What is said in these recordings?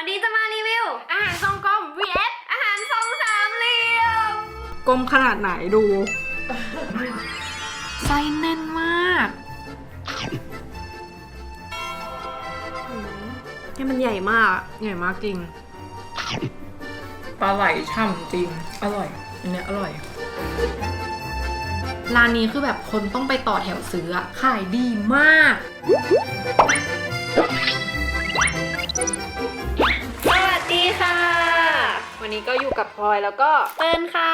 วันนี้จะมารีวิว อาหารทรงกลม vs อาหารทรงสามเหลี่ยมกลมขนาดไหนดูไส้แน่นมากนี่มันใหญ่มากใหญ่มากจริง ปลาไหลฉ่ำจริง อร่อย อันเนี้ยอร่อย ร้านนี้คือแบบคนต้องไปต่อแถวซื้ออะขายดีมาก นนี้ก็อยู่กับพลอยแล้วก็เปิ้ลค่ะ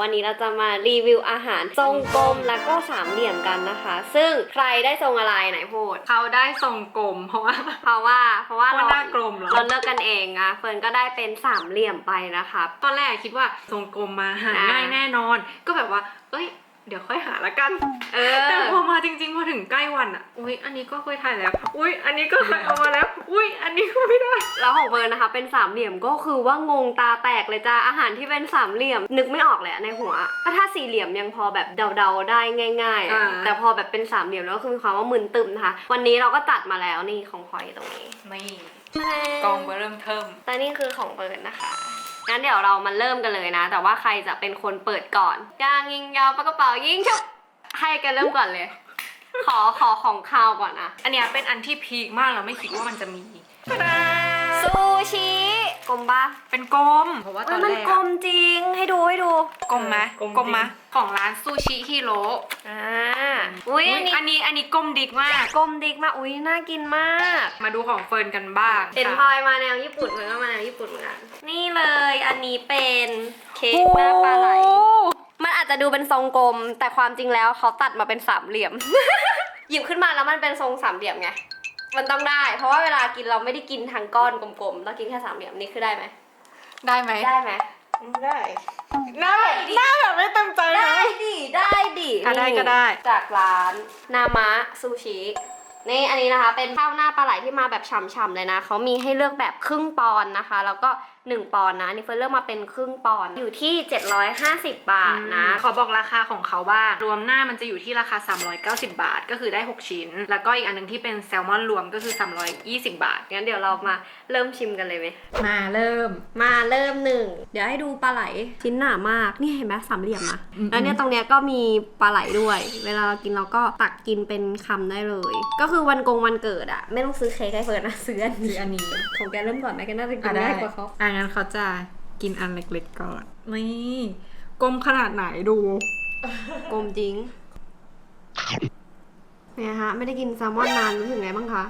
วันนี้เราจะมารีวิวอาหารทรงกลมแล้วก็สามเหลี่ยมกันนะคะ ซึ่งใครได้ทรงอะไรไหนพูดเขาได้ทรงกลมเพราะว่าเพราะว่าเพราะว่าเพราะเราหน้ากลมเหรอเราเลือกกันเองนะเฟิร์นก็ได้เป็นสามเหลี่ยมไปนะคะตอนแรกคิดว่าทรงกลมมาหาอ่าง่ายแน่นอน ก็แบบว่าเอ้ย เดี๋ยวค่อยหาละกัน เอแต่อพอมาจริงๆพอถึงใกล้วันอะ อุ้ยอันนี้ก็เคยถ่ายแล้ว อุ้ยอันนี้ก็เคยเอามาแล้ว อุ้ยอันนี้ก็ไม่ได้ แล้วของเฟิร์นนะคะ เป็นสามเหลี่ยมก็คือว่างงตาแตกเลยจ้าอาหารที่เป็นสามเหลี่ยม นึกไม่ออกเลยอะในหัวก็ถ้าสี่เหลี่ยมยังพอแบบเดาๆได้ง่ายๆอะอ่าแต่พอแบบเป็นสามเหลี่ยมแล้วก็คือมีความว่ามึนตึมนะคะ วันนี้เราก็จัดมาแล้วนี่ของพลอยตรงนี้นี่กองเบอร์เริ่มเทิมแต่นี่คือของเฟิร์นนะคะ งั้นเดี๋ยวเรามาเริ่มกันเลยนะ แต่ว่าใครจะเป็นคนเปิดก่อนยางยิงยาวปากกระเป๋ายิงชุบให้กันเริ่มก่อนเลย ขอขอของคาวก่อนนะอันเนี้ยเป็นอันที่พีคมากแล้วไม่คิดว่ามันจะมีซูชิกลมปะเป็นกลมเพราะว่าตเอ้อยนมันแรกกลอะมจริงให้ดูให้ดูกลมไหมกลมกลมไหมจริงของร้านซูชิฮิโร่อ่าอุ้ยอุ๊อัยนนี้อันนี้อันนี้กลมดิกมาก กลมดิกมากอุ้ยน่ากินมาก มาดูของเฟิร์นกันบ้างเห็นพลค่ะอยมาแนวญี่ปุ่นมันก็มาแนวญี่ปุ่นเหมือนกันนี่เลย อันนี้เป็นเค้กหน้าปลาไหล มันอาจจะดูเป็นทรงกลม แต่ความจริงแล้วเขาตัดมาเป็นสามเหลี่ยม หยิบขึ้นมาแล้วมันเป็นทรงสามเหลี่ยมไง มันต้องได้ เพราะว่าเวลากินเราไม่ได้กินทั้งก้อนกลมๆ เรากินแค่สามเหลี่ยมนี่คือได้ไหม ได้ไหม ได้ไหม ได้หน้าแบบหน้าแบบไม่เต็มใจนะได้ดิได้ดิอะได้ก็ได้ จากร้านนามะซูชินี่อันนี้นะคะเป็นข้าวหน้าปลาไหลที่มาแบบฉ่ำๆเลยนะเขามีให้เลือกแบบครึ่งปอนด์นะคะ แล้วก็ 1 ปอนด์นะอันนี่เฟิร์นเลือกมาเป็นครึ่งปอนด์อยู่ที่ 750 บาทนะ ขอบอกราคาของเขาบ้างรวมหน้ามันจะอยู่ที่ราคา 390 บาท ก็คือได้ 6 ชิ้น แล้วก็อีกอันหนึงที่เป็นแซลมอนรวมก็คือ 320 บาท งั้นเดี๋ยวเรามาเริ่มชิมกันเลยไหมมาเริ่ม มาเริ่มหนึ่ง เดี๋ยวให้ดูปลาไหลชิ้นหนามาก นี่เห็นไหมสามเหลี่ยมนะอืมแล้วเนี่ยตรงเนี้ยก็มีปลาไหลด้วย เวลาเรากินเราก็ตักกินเป็นคำได้เลย ก็คือวันกงวันเกิดอะไม่ต้องซื้อเค้กให้เฟิร์นนะซื้ออันคือนี้อันนี้ของแกเริ่มก่อนไหมแกน่าจะกิอะนได้ง่ายกว่าเขาอะงั้นเขาจะกินอันเล็กๆก่อน นี่กลมขนาดไหนดู กลมจริงเนี่ยฮะ ไม่ได้กินแซลมอนนานรู้สึกไงบ้างคะ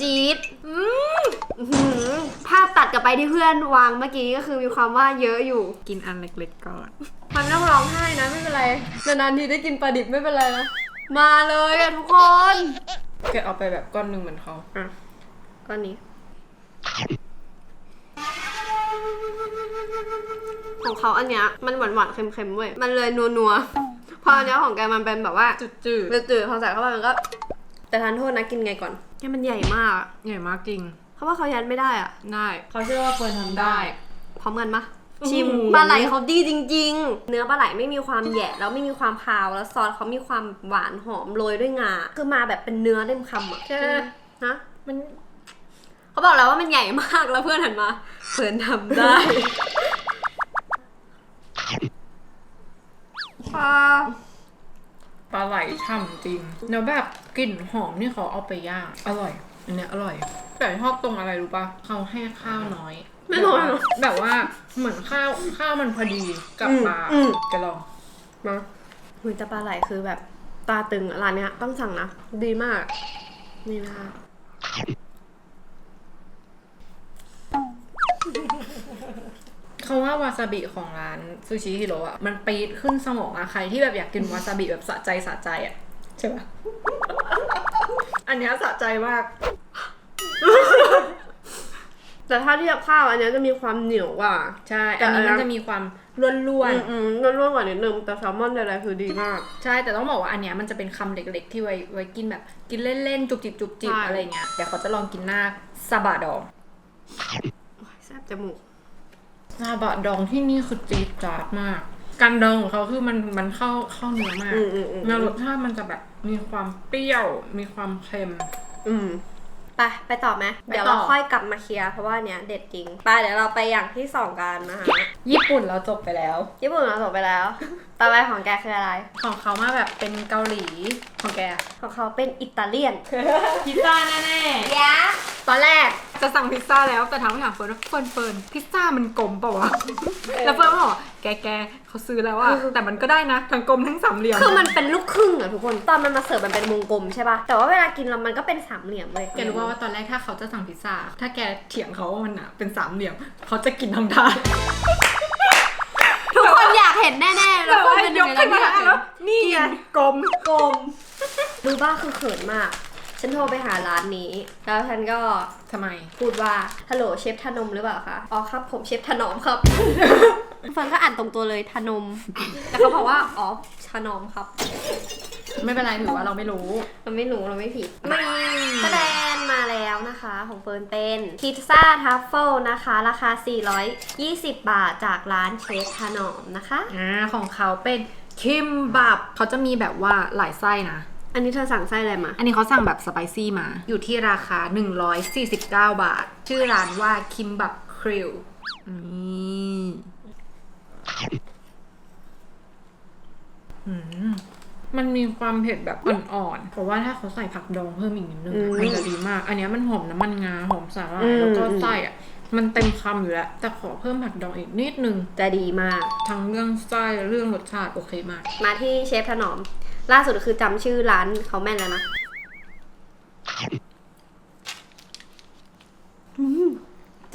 จี๊ดอืมอื้อหือภาพตัดกลับไปที่เพื่อนวางเมื่อกี้ก็คือมีความว่าเยอะอยู่ กินอันเล็กๆก่อน มันไม่ต้องร้องไห้นะไม่เป็นไร นานๆทีได้กินปลาดิบไม่เป็นไรนะ มาเลยอะทุกคน เกิดเอาไปแบบก้อนหนึ่งเหมือนเขา ก้อนนี้ ของเขาอันเนี้ยมันหวานหวานๆเค็มๆเว้ย มันเลยนัวๆพออันเนี้ยของแกมันเป็นแบบว่าจืดจืดๆพอใส่เข้าไปมันก็ แต่ทานโทษนะกินไงก่อนเนี่ยมันใหญ่มากอะๆใหญ่มากจริงเขาว่าเขายัดไม่ได้อะได้เขาเชื่อว่าเฟิร์นทำได้ พร้อมกันปะโอ้โหชิมปลาไหลเขาดีจริง ๆ เนื้อปลาไหลไม่มีความแหยะแล้วไม่มีความคาวแล้วซอสเขามีความหวานหอมโรยด้วยงาคือมาแบบเป็นเนื้อเต็มคำอะใช่นะมัน เขาบอกแล้วว่ามันใหญ่มากแล้วเพื่อนหันมาเพื่อนทำได้ปลาปลาไหลฉ่ำจริง แล้วแบบกลิ่นหอมนี่เขาเอาไปย่าง อร่อย อันเนี้ยอร่อย แต่ชอบตรงอะไรรู้ปะเขาให้ข้าวน้อย ไม่น้อยหรอแบบว่าเหมือนข้าวข้าวมันพอดีกับอืมปลาอืม แกลองมาหุยแต่ปลาไหลคือแบบตาตึงอะร้านเนี้ยต้องสั่งนะ ดีมาก นี่นะคะ เขาว่าวาซาบิของร้านซูชิฮิโร่อะมันปีดขึ้นสมองอะใครที่แบบอยากกินวาซาบิแบบสะใจสะใจอะใช่ปะอันเนี้ยสะใจมาก แต่ถ้าเทียบข้าวอันเนี้ยจะมีความเหนียวกว่า ใช่แต่อันนี้อันนั้มันนจะมีความร่วนอืมอืมร่วนๆกว่านิดนึงแต่แซลมอนใดๆคือดีมาก ๆ ใช่ แต่ต้องบอกว่าอันเนี้ยมันจะเป็นคำเล็กๆ ที่ไว้ไว้กินแบบ กินเล่นๆ จุบจิบจุบจิบใช่ อะไรเงี้ยเดี๋ยวเขาจะลองกินหน้าซาบะดองโอ้ยแซ่ บจมูกซาบะดองที่นี่คือจี๊ดจ๊าดมาก การดองของเขาคือมันมันเข้าเข้าเนื้อมากอืมอืมอืม แล้วรสชาติมันจะแบบมีความเปรี้ยว มีความเค็ม อืมไปไปต่อไหมไปต่อเดี๋ยวเราค่อยกลับมาเคลียร์เพราะว่าเนี้ยเด็ดจริงไปเดี๋ยวเราไปอย่างที่สองกันนะคะญี่ปุ่นเราจบไปแล้ว ญี่ปุ่นเราจบไปแล้ว ต่อไปของแกคืออะไร ของเขามาแบบเป็นเกาหลีของแกของเขาเป็นอิตาเลียนพิซซ่าแน่ยะๆตอนแรกจะสั่งพิซซ่าแล้วแต่ถามไปถามเฟิร์นว่าเฟิร์นเฟิร์นพิซซ่ามันกลมเปล่าวะแล้วเฟิร์นก็บอกว่าแกแกเขาซื้อแล้วอะแต่มันก็ได้นะทั้งกลมทั้งสามเหลี่ยมคือมันเป็นลูกครึ่งอะทุกคน ตอนมันมาเสิร์ฟมันเป็นวงกลมใช่ป่ะ แต่ว่าเวลากินแล้วมันก็เป็นสามเหลี่ยมเลยแกรู้ว่าว่าตอนแรกถ้าเขาจะสั่งพิซซ่าถ้าแกเถียงเขาว่ามันอะเป็นสามเหลี่ยม เขาจะกินทั้งถาดทุกคนอยาก เห็นแน่ๆแล้วคนเป็นหนึ่งในนั้นที่อยากเห็นนี่ไงกลมกลมรู้ป่ะคือเขินมาก ฉันโทรไปหาร้านนี้ แล้วฉันก็ทำไม พูดว่า ฮัลโหลเชฟทนมหรือเปล่าคะ อ๋อครับผมเชฟถนอมครับ เฟิร์นก็อ่านตรงตัวเลยทนม แต่เขาบอกว่า อ๋อชานอมครับ ไม่เป็นไรถือว่าเราไม่รู้ เราไม่รู้เราไม่ผิดไม่แสดงมา แล้วนะคะของเฟิร์นเป็นพิซซ่าทัฟเฟิลนะคะ ราคา 420 บาทจากร้านเชฟถนอมนะคะ อ่าของเขาเป็นคิมบับเขาจะมีแบบว่าหลายไส้นะ อันนี้เธอสั่งไส้อะไรมา อันนี้เขาสั่งแบบสไปซี่มา อยู่ที่ราคา 149 บาท ชื่อร้านว่าคิมบับคริลนี่อืม มันมีความเผ็ดแบบอ่อนๆเพราะว่าถ้าเขาใส่ผักดองเพิ่มอีกนิดนึงอืมมันจะดีมาก อันเนี้ยมันหอมน้ำมันงาหอมสาหร่าอืยมแล้วก็ไส้อะมันเต็มคำอยู่แล้วแต่ขอเพิ่มผักดองอีกนิดนึง จะดีมาก ทั้งเรื่องไส้เรื่องรสชาติโอเคมาก มาที่เชฟถนอม ล่าสุดคือจำชื่อร้านเขาแม่นแล้วนะ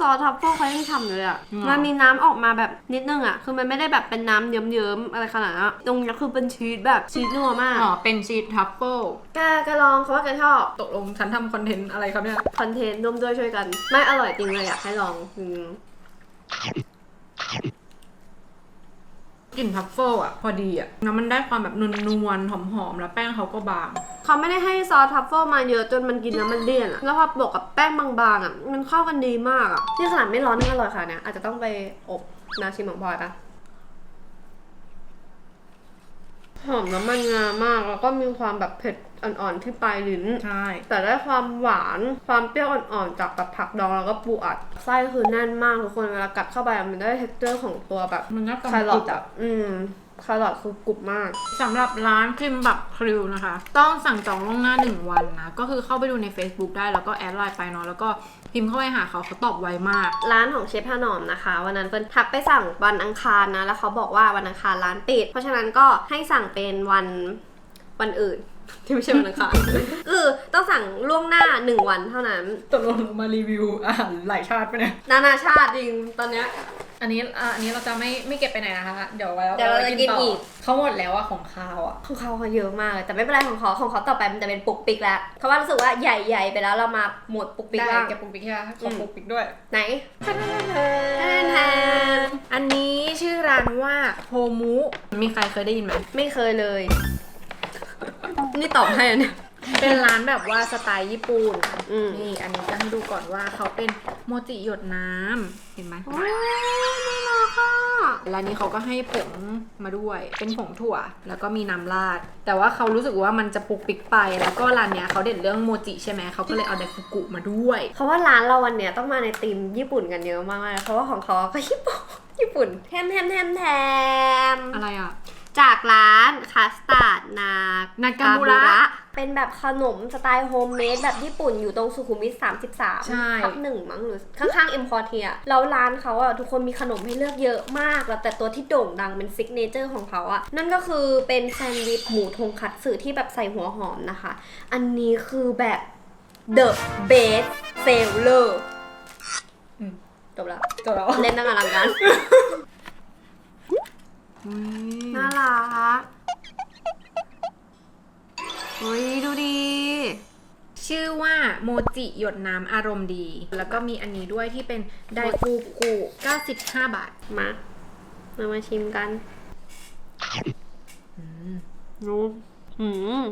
ซอสทัฟเฟิลเขายังฉ่ำอยู่เลยอะ อืม มันมีน้ำออกมาแบบนิดนึงอะ คือมันไม่ได้แบบเป็นน้ำเยิ้มๆอะไรขนาดนั้นอะตรงนี้คือเป็นชีสแบบชีสนัวมากอ๋อ เป็นชีสทัฟเฟิลแกแกลองเขาว่าแกชอบตกลงฉันทำคอนเทนต์อะไรครับเนี่ย คอนเทนต์ร่วมด้วยช่วยกัน ไม่อร่อยจริงเลยอยากให้ลองอืม กลิ่นทัฟเฟิลอะพอดีอะแล้วมันได้ความแบบนวลๆหอมๆ แล้วแป้งเขาก็บาง เขาไม่ได้ให้ซอสทัฟเฟิลมาเยอะจนมันกินแล้วมันเลี่ยนอะแล้วพอบวกกับแป้งบางๆอะมันเข้ากันดีมากอะนี่ขนาดไม่ร้อนนี่อร่อยค่ะเนี่ยอาจจะต้องไปอบนาชิมของพลอยปะ หอมน้ำมันงามาก แล้วก็มีความแบบเผ็ดอ่อนๆที่ปลายลิ้น ใช่ แต่ได้ความหวานความเปรี้ยวอ่อนๆจากแบบผักดองแล้วก็ปูอัด ไส้คือแน่นมากทุกคนเวลากัดเข้าไปอะมันได้เท็กเจอร์ของตัวแบบมันก็กแครอทบอะอืม แครอทคือกรุบมาก สำหรับร้านคิมบับคริวนะคะ ต้องสั่งจองล่วงหน้า 1 วันนะ ก็คือเข้าไปดูใน Facebook ได้แล้วก็แอดไลน์ไปเนาะแล้วก็พิมพ์เข้าไปหาเขาเขาตอบไวมาก ร้านของเชฟถนอมนะคะ วันนั้นเฟิร์นทักไปสั่งวันอังคารนะ แล้วเขาบอกว่าวันอังคารร้านปิด เพราะฉะนั้นก็ให้สั่งเป็นวันวันอื่น ที่ไม่ใช่วันอังคาร คือต้องสั่งล่วงหน้าหนึ่งวันเท่านั้นตกลงเรามารีวิวอาหารหลายชาติไปะเนี่ยนานาชาติจริงตอนเนี้ย อันนี้อะอันนี้เราจะไม่ไม่เก็บไปไหนนะคะ เดี๋ยวไว้เดี๋ยวเราจะกินอีก เขาหมดแล้วอะของคาวอะของเขาเขาเยอะมากเลยแต่ไม่เป็นไรของเขาของเขาต่อไปมันจะเป็นปุกปิกแล้วเพราะว่ารู้สึกว่าใหญ่ๆไปแล้วเรามาหมวดปุกปิกได้บ้าง เก็บปุกปิกใช่ไหมขอือมปุกปิกด้วยไหนแทนแทนอันนี้ชื่อร้านว่าโฮมุ มีใครเคยได้ยินไหมไม่เคยเลย นี่ตอบให้อันเนี่ย เป็นร้านแบบว่าสไตล์ญี่ปุ่นอืม นี่อันนี้จะให้ดูก่อนว่าเขาเป็นโมจิหยดน้ำเห็นไหมโอ้ยน่ารักอะร้านนี้เขาก็ให้ผงมาด้วย เป็นผงถั่ว แล้วก็มีน้ำราด แต่ว่าเขารู้สึกว่ามันจะปุกปิกไป แล้วก็ร้านเนี้ยเขาเด่นเรื่องโมจิใช่ไหมเขาก็เลยเอาไดฟุกุมาด้วย เพราะว่าร้านเราวันเนี้ยต้องมาในธีมญี่ปุ่นกันเยอะมากเลยเพราะว่าของเขาก็ญี่ปุ่นญี่ปุ่นแทมแทมแทมแทมอะไรอะ จากร้านคาสตาร์ดนานากามูระ เป็นแบบขนมสไตล์โฮมเมดแบบญี่ปุ่นอยู่ตรงสุขุมวิท 33ใช่ ทับหนึ่งมั้งหรือข้างๆเอ็มพอเทียแล้วร้านเขาอะทุกคนมีขนมให้เลือกเยอะมาก แล้วแต่ตัวที่โด่งดังเป็นซิกเนเจอร์ของเขาอะนั่นก็คือเป็นแซนด์วิชหมูทงคัตสึที่แบบใส่หัวหอมนะคะ อันนี้คือแบบ the best seller อืมจบแล้วจบแล้ว เล่นตั้งอลังการ น่ารักเฮ้ยดูดี ชื่อว่าโมจิหยดน้ำอารมณ์ดี แล้วก็มีอันนี้ด้วยที่เป็นไดฟูกุ95 บาทมาเรามาชิมกันดูหืม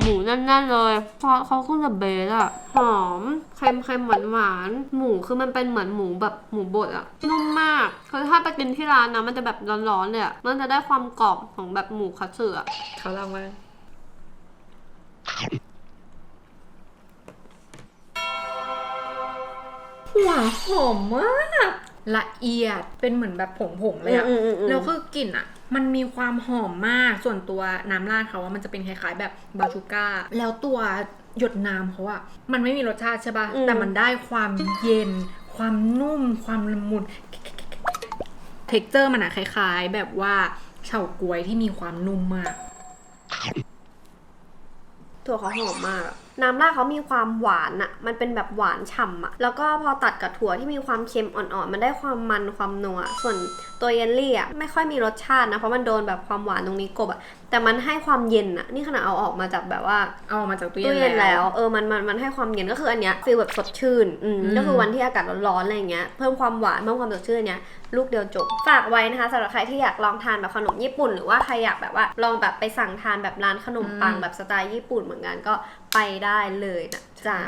หมูแน่นๆเลยซอสเขาขึ้นกับเบสอะหอมเค็มๆหวานๆหมูคือมันเป็นเหมือนหมูแบบหมูบดอะนุ่มมากคือถ้าไปกินที่ร้านนะมันจะแบบร้อนๆเลยอะมันจะได้ความกรอบของแบบหมูคัตสึอะเขาเล่าว่าหัวหอมมาก ละเอียดเป็นเหมือนแบบผงๆเลยอะอืมอืมอืมแล้วคือกลิ่นอะมันมีความหอมมากส่วนตัวน้ำราดเขาว่ามันจะเป็นคล้ายๆ แบบบาชูก้า แล้วตัวหยดน้ำเขาอะมันไม่มีรสชาติใช่ปะแต่มันได้ความเย็น ความนุ่ม ความละมุนเท็กเจอร์มันอะคล้าย ๆ แบบว่าเฉาก๊วยที่มีความนุ่มมาก ถั่วเขาหอมมากอะ น้ำราดเขามีความหวานอะมันเป็นแบบหวานฉ่ำอะแล้วก็พอตัดกับถั่วที่มีความเค็มอ่อนๆ มันได้ความมันความนัว ส่วนตัวเยลลี่อะไม่ค่อยมีรสชาตินะ เพราะมันโดนแบบความหวานตรงนี้กลบอะแต่มันให้ความเย็นอะนี่ขนาดเอาออกมาจากแบบว่าเอาออกมาจากตู้ตู้เย็เย็นนแล้แล้ว ว เออ มันมันมันให้ความเย็นก็คืออันเนี้ยฟีลแบบสดชื่น อืม อืม ก็คือวันที่อากาศร้อนๆอะไรอย่างเงี้ย เพิ่มความหวานเพิ่มความสดชื่นเนี้ย ลูกเดียวจบ ฝากไว้นะคะสำหรับใครที่อยากลองทานแบบขนมญี่ปุ่น หรือว่าใครอยากแบบว่าลองแบบไปสั่งทานแบบร้านขนมปังแบบสไตล์ญี่ปุ่นเหมือนกันก็ ไปได้เลยนะจ้า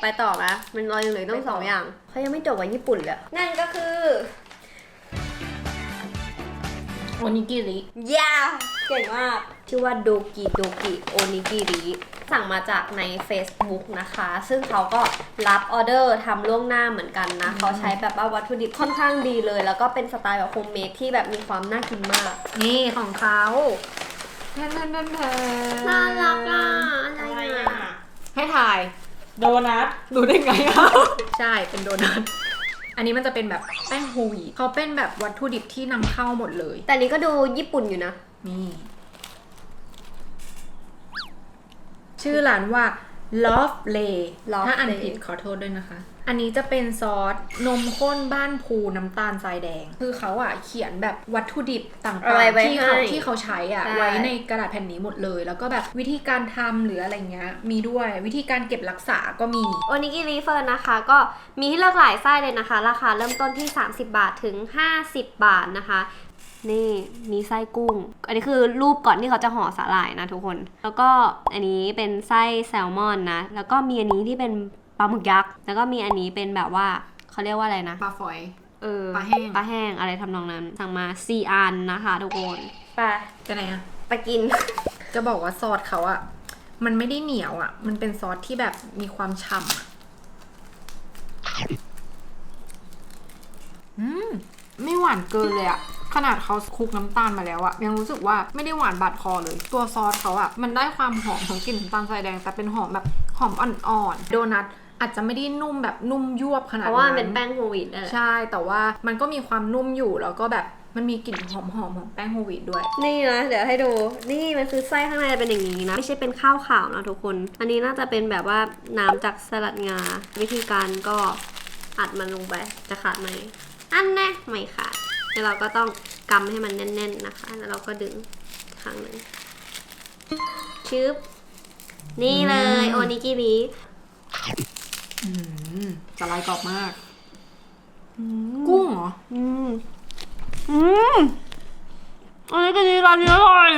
ไปต่อไหมมันรออยู่เลยต้องสองอย่างเขายังไม่จบว่าญี่ปุ่นเลยนั่นก็คือโอนิกิริยาเก่งมากชื่อว่าโดกิโดกิโอนิกิริสั่งมาจากใน Facebook นะคะ ซึ่งเขาก็รับออเดอร์ทำล่วงหน้าเหมือนกันนะ เขาใช้แบบว่าวัตถุดิบค่อนข้างดีเลย แล้วก็เป็นสไตล์แบบโฮมเมดที่แบบมีความน่ากินมาก นี่ของเขาแทนแทนแทนแทนน่ารักอะอะไรอะ ให้ถ่าย โดนัทรู้ได้ไงอะใช่เป็นโดนัท อันนี้มันจะเป็นแบบแป้งโฮลวีตเขาเป็นแบบวัตถุดิบที่นำเข้าหมดเลย แต่อันนี้ก็ดูญี่ปุ่นอยู่นะ นี่ ชื่อร้านว่า Love Lay Love ถ้าอ่าน Lay ผิดขอโทษด้วยนะคะ อันนี้จะเป็นซอสนมข้นบ้านภูน้ำตาลทรายแดง คือเขาอะเขียนแบบวัตถุดิบต่างอะไรไว้ๆ ที่เขาให้ที่เขาใช้อะ ใช่ ไว้ในกระดาษแผ่นนี้หมดเลย แล้วก็แบบวิธีการทำหรืออะไรเงี้ย มีด้วย วิธีการเก็บรักษาก็มี โอนิกิริเฟิร์นนะคะ ก็มีให้เลือกหลายไส้เลยนะคะ ราคาเริ่มต้นที่ 30 บาทถึง 50 บาทนะคะ นี่มีไส้กุ้ง อันนี้คือรูปก่อนที่เขาจะห่อสาหร่ายนะทุกคน แล้วก็อันนี้เป็นไส้แซลมอนนะ แล้วก็มีอันนี้ที่เป็นปลาหมึกยักษ์ แล้วก็มีอันนี้เป็นแบบว่าเขาเรียกว่าอะไรนะ ปลาฝอย เออ ปลาแห้ง ปลาแห้งอะไรทำนองนั้น สั่งมาสี่อันนะคะทุกคนไปจะไหนอะไปกิน จะบอกว่าซอสเขาอะมันไม่ได้เหนียวอะมันเป็นซอสที่แบบมีความฉ่ำอะอืม ไม่หวานเกินเลยอะ ขนาดเขาคลุกน้ำตาลมาแล้วอะยังรู้สึกว่าไม่ได้หวานบาดคอเลย ตัวซอสเขาอะมันได้ความหอมของกลิ่นน้ำตาลทรายแดง แต่เป็นหอมแบบหอมอ่อนๆโดนัทอาจจะไม่ได้นุ่มแบบนุ่มยวบขนาดเพนั้นราะว่ามันเป็นแป้งโฮลวีตนั่นแหละใช่แต่ว่ามันก็มีความนุ่มอยู่แล้วก็แบบมันมีกลิ่นหอมๆของแป้งโฮลวีตด้วย นี่นะเดี๋ยวให้ดู นี่มันคือไส้ข้างในจะเป็นอย่างนี้นะ ไม่ใช่เป็นข้าวขาวนะทุกคน อันนี้น่าจะเป็นแบบว่าน้ำจากสลัดงา วิธีการก็อัดมันลงไปจะขาดไหมอันแน่ไม่ขาด แล้วเราก็ต้องกำให้มันแน่น ๆนะคะ แล้วเราก็ดึงครั้งหนึ่งชึบนี่เลยอืมโอนิกิริอืมจะลายกรอบมาก กุ้งเหรอ อืมอืมโอนิกิริร้านนี้อร่อย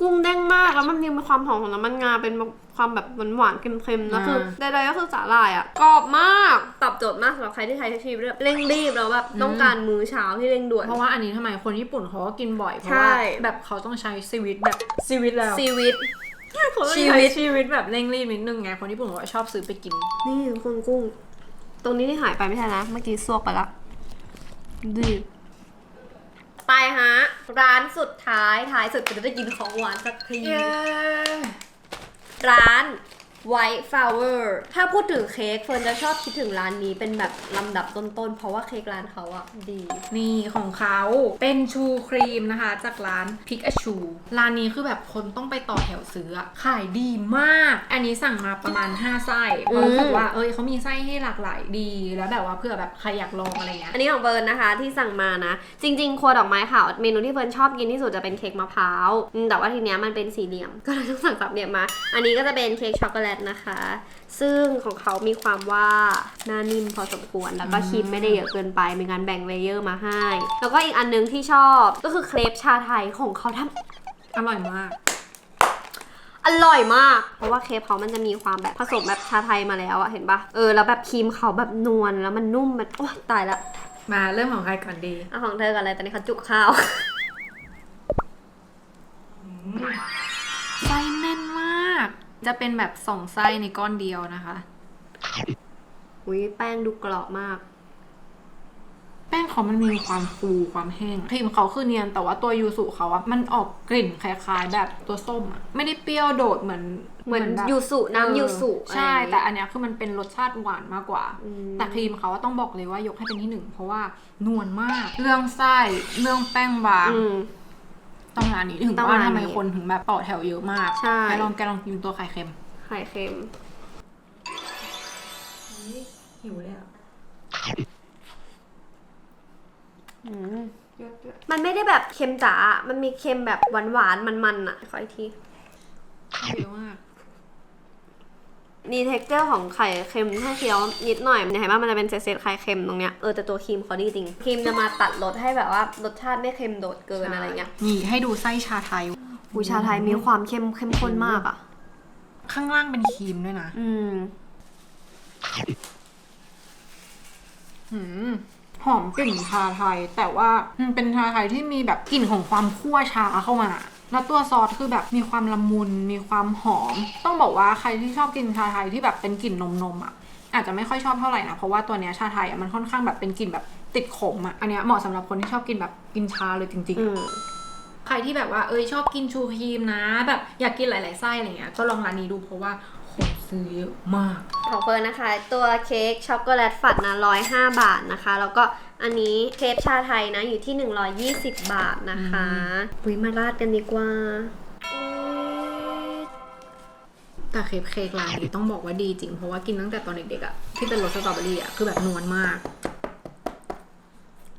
กุ้งเด้งมากแล้วมันมีความหอมของน้ำมันงาเป็น ความแบบหวานๆเค็มๆแล้วคืออ่าใดๆก็คือสาหร่ายอะกรอบมากตอบโจทย์มากสำหรับใครที่ใช้ชีวิตเร่งรีบแล้วแบบต้องการมื้อเช้าที่เร่งด่วน เพราะว่าอันนี้ทำไมคนญี่ปุ่นเขาก็กินบ่อย เพราะใช่ว่าแบบเขาต้องใช้ชีวิตแบบชีวิตแล้วชีวิตเขาต้องชีใช้วิตชีวิตแบบเร่งรีบนิดนึงไงคนญี่ปุ่นเขาก็ชอบซื้อไปกิน นี่คุณกุ้ง ตรงนี้ที่หายไปไม่ใช่นะ เมื่อกี้ซวกไปละดีไปฮะ ร้านสุดท้ายท้ายสุดก็จะได้กินของหวานสักที ร้าน White Flower ถ้าพูดถึงเค้กเฟิร์นจะชอบคิดถึงร้านนี้เป็นแบบลำดับต้นๆ เพราะว่าเค้กร้านเขาอะดี นี่ของเขาเป็นชูครีมนะคะ จากร้านพิกอชูร้านนี้คือแบบคนต้องไปต่อแถวซื้ออะขายดีมาก อันนี้สั่งมาประมาณ 5 ไส้เพราะรู้สึกว่าเอ้ยเขามีไส้ให้หลากหลายดีแล้วแบบว่าเพื่อแบบใครอยากลองอะไรเงี้ยอันนี้ของเฟิร์นนะคะที่สั่งมานะ จริง ๆครัวดอกไม้ขาวเมนูที่เฟิร์นชอบกินที่สุดจะเป็นเค้กมะพร้าวอืมแต่ว่าทีเนี้ยมันเป็นสี่เหลี่ยม ก็เลยต้องสั่งสามเหลี่ยมมา อันนี้ก็จะเป็นเค้กช็อกโกแลตนะคะ ซึ่งของเขามีความว่าหน้านิ่มพอสมควร แล้วก็ครีมไม่ได้เยอะเกินไป มีการแบ่งเลเยอร์มาให้ แล้วก็อีกอันนึงที่ชอบก็คือเครปชาไทยของเขาทำอร่อยมากอร่อยมาก เพราะว่าเคปเขามันจะมีความแบบผสมแบบชาไทยมาแล้วอะเห็นปะเออ แล้วแบบครีมเขาแบบนวลแล้วมันนุ่มมันโอ้ตายละ มาเริ่มของใครก่อนดี เอาของเธอกันเลยตอนนี้เขาจุกข้าว จะเป็นแบบสองไส้ในก้อนเดียวนะคะอุ้ยแป้งดูกรอบมากเขามันมีความฟูความแห้งครีมเขาคือเนียนแต่ว่าตัวยูสุเขาอะมันออกกลิ่นคล้ายๆ แบบตัวส้มอะไม่ได้เปรี้ยวโดดเหมือนเหมือนแบบยูสุน้ำยูสุเออใช่ อะไรอย่างงี้ แต่อันเนี้ยคือมันเป็นรสชาติหวานมากกว่า อืม แต่ครีมเขาอะต้องบอกเลยว่ายกให้เป็นที่หนึ่งเพราะว่านวลมาก เรื่องไส้เรื่องแป้งบาง อืม ต้องร้านนี้ถึงต้องว่าร้านทำไมนี้คนถึงแบบต่อแถวเยอะมากใช่แกลองแกลองกินตัวไข่เค็ม ไข่เค็มหิวเลยอะมันไม่ได้แบบเค็มจ๋า มันมีเค็มแบบหวานหวานๆมันๆอะขออีกทีหิวมาก มีเท็กเจอร์ของไข่เค็มให้เคี้ยวนิดหน่อยเนี่ยเห็นว่ามันจะเป็นเศษๆไข่เค็มตรงเนี้ยเออแต่ตัวครีมเขาดีจริงครีมจะมาตัดรสให้แบบว่ารสชาติไม่เค็มโดดเกินอะไรเงี้ยนี่ให้ดูไส้ชาไทยอูชาไทยมีความเข้มเข้มข้นมากอะ ข้างล่างเป็นครีมด้วยนะ อืมหืมหอมกลิ่นชาไทย แต่ว่ามันเป็นชาไทยที่มีแบบกลิ่นของความคั่วชาเข้ามา แล้วตัวซอสคือแบบมีความละมุน มีความหอม ต้องบอกว่าใครที่ชอบกินชาไทยที่แบบเป็นกลิ่นนมนมๆอะอาจจะไม่ค่อยชอบเท่าไหร่นะ เพราะว่าตัวเนี้ยชาไทยอะมันค่อนข้างแบบเป็นกลิ่นแบบติดขมอะ อันเนี้ยเหมาะสำหรับคนที่ชอบกินแบบกินชาเลยจริงอืมๆใครที่แบบว่าเอ้ยชอบกินชูครีมนะ แบบอยากกินหลาย ๆไส้อะไรเงี้ยก็ลองร้านนี้ดูเพราะว่าคน ซื้อเยอะมาก ของเฟิร์นนะคะ ตัวเค้กช็อกโกแลตฝัดนะ105บาทนะคะ แล้วก็อันนี้เครปชาไทยนะอยู่ที่ 120 บาทนะคะอุ้ยมาราดกันดีกว่าอุ๊ยแต่เคปเค้กร้านนี้ต้องบอกว่าดีจริง เพราะว่ากินตั้งแต่ตอนเด็กๆอะที่เป็นรสสตรอเบอรี่อะคือแบบนวลมาก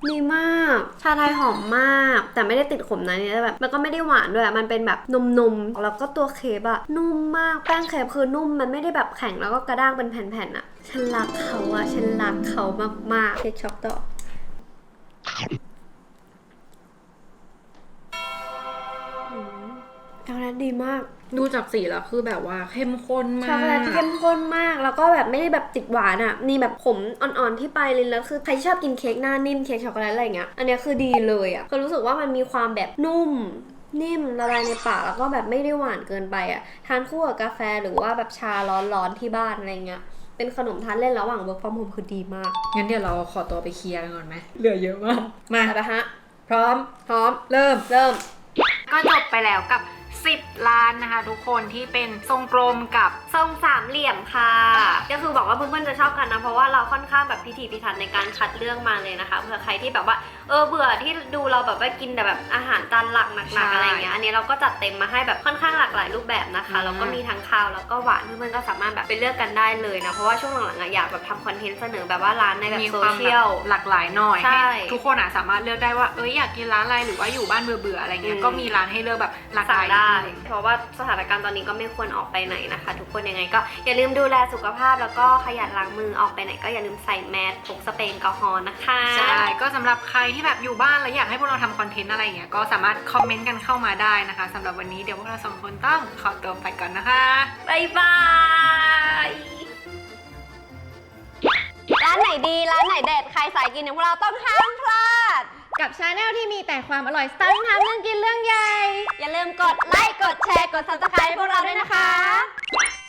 ดีมาก ชาไทยหอมมาก แต่ไม่ได้ติดขมนะเนี่ยแบบ มันก็ไม่ได้หวานด้วย มันเป็นแบบนมๆ แล้วก็ตัวเคปอะนุ่มมาก แป้งเคปคือนุ่ม มันไม่ได้แบบแข็งแล้วก็กระด้างเป็นแผ่นๆอะฉันรักเขาอะฉันรักเขามากๆเค้กช็อกต่อ แลตดีมาก ดูจากสีแล้วคือแบบว่าเข้มข้นมาช็อกกโกแลตเข้มข้นมาก แล้วก็แบบไม่ได้แบบติดหวานอะ่ะ มีแบบขมอ่อนๆที่ปลายลิ้นแล้วคือใครชอบกินเค้กหน้านิ่มเค้กช็อกโกแลตอะไรเงี้ย อันเนี้ยคือดีเลยอะ่ะ ก็รู้สึกว่ามันมีความแบบนุ่มนิ่มละลายในปากแล้วก็แบบไม่ได้หวานเกินไปอะ่ะ ทานคู่กับกาแฟหรือว่าแบบชาร้อนๆที่บ้านอะไรเงี้ยเป็นขนมทานเล่นระหว่าง work from home คือดีมาก งั้นเดี๋ยวเราขอตัวไปเคลียร์กันก่อนไหม เหลือเยอะมาก มาไปปะฮะ พร้อม พร้อม เริ่ม เริ่ม ก็จบไปแล้วกับ 10 ล้านนะคะ ทุกคนที่เป็นทรงกลมกับ ทรงสามเหลี่ยมค่ะ ก็คือบอกว่าเพื่อนๆจะชอบกันนะ เพราะว่าเราค่อนข้างแบบพิถีพิถันในการคัดเลือกมาเลยนะคะเผื่อใครที่แบบว่าเออเบื่อที่ดูเราแบบว่ากินแต่แบบอาหารจานหลักหนักใช่ๆอะไรอย่างเงี้ยอันนี้เราก็จัดเต็มมาให้แบบค่อนข้างหลากหลายรูปแบบนะคะอืมแล้วก็มีทั้งคาวแล้วก็หวานเพื่อนๆก็สามารถแบบไปเลือกกันได้เลยนะเพราะว่าช่วงหลังๆอะอยากแบบทำคอนเทนต์เสนอแบบว่าร้านในแบบมีโซความเชียลหลากหลายหน่อยใช่ทุกคนอะสามารถเลือกได้ว่าเอ้ยอยากกินร้านอะไรหรือว่าอยู่บ้านเบื่อๆอะไรเงี้อืยมก็มีร้านให้เลือกแบบหลากหสั่ลางยได้นิดนึงเพราะว่าสถานการณ์ตอนนี้ก็ไม่ควรออกไปไหนนะคะ ทุกคนยังไงก็อย่าลืมดูแลสุขภาพแล้วก็ขยันล้างมือออกไปไหนก็อย่าลืมใส่แมสพกสเปรย์แอลกอฮอล์นะคะใช่ก็สำหรับใครที่แบบอยู่บ้านแล้วอยากให้พวกเราทำคอนเทนต์อะไรอย่างเงี้ยก็สามารถคอมเมนต์กันเข้ามาได้นะคะสำหรับวันนี้เดี๋ยวพวกเราสองคนต้องขอตัวไปก่อนนะคะบายบายร้านไหนดีร้านไหนเด็ดใครสายกินอย่างพวกเราต้องห้ามพลาด กับชาแนลที่มีแต่ความอร่อยสไตล์ทำเรื่องกินเรื่องใหญ่ อย่าลืมกดไลค์ กดแชร์ กด subscribe ให้พวกเราด้วยนะคะ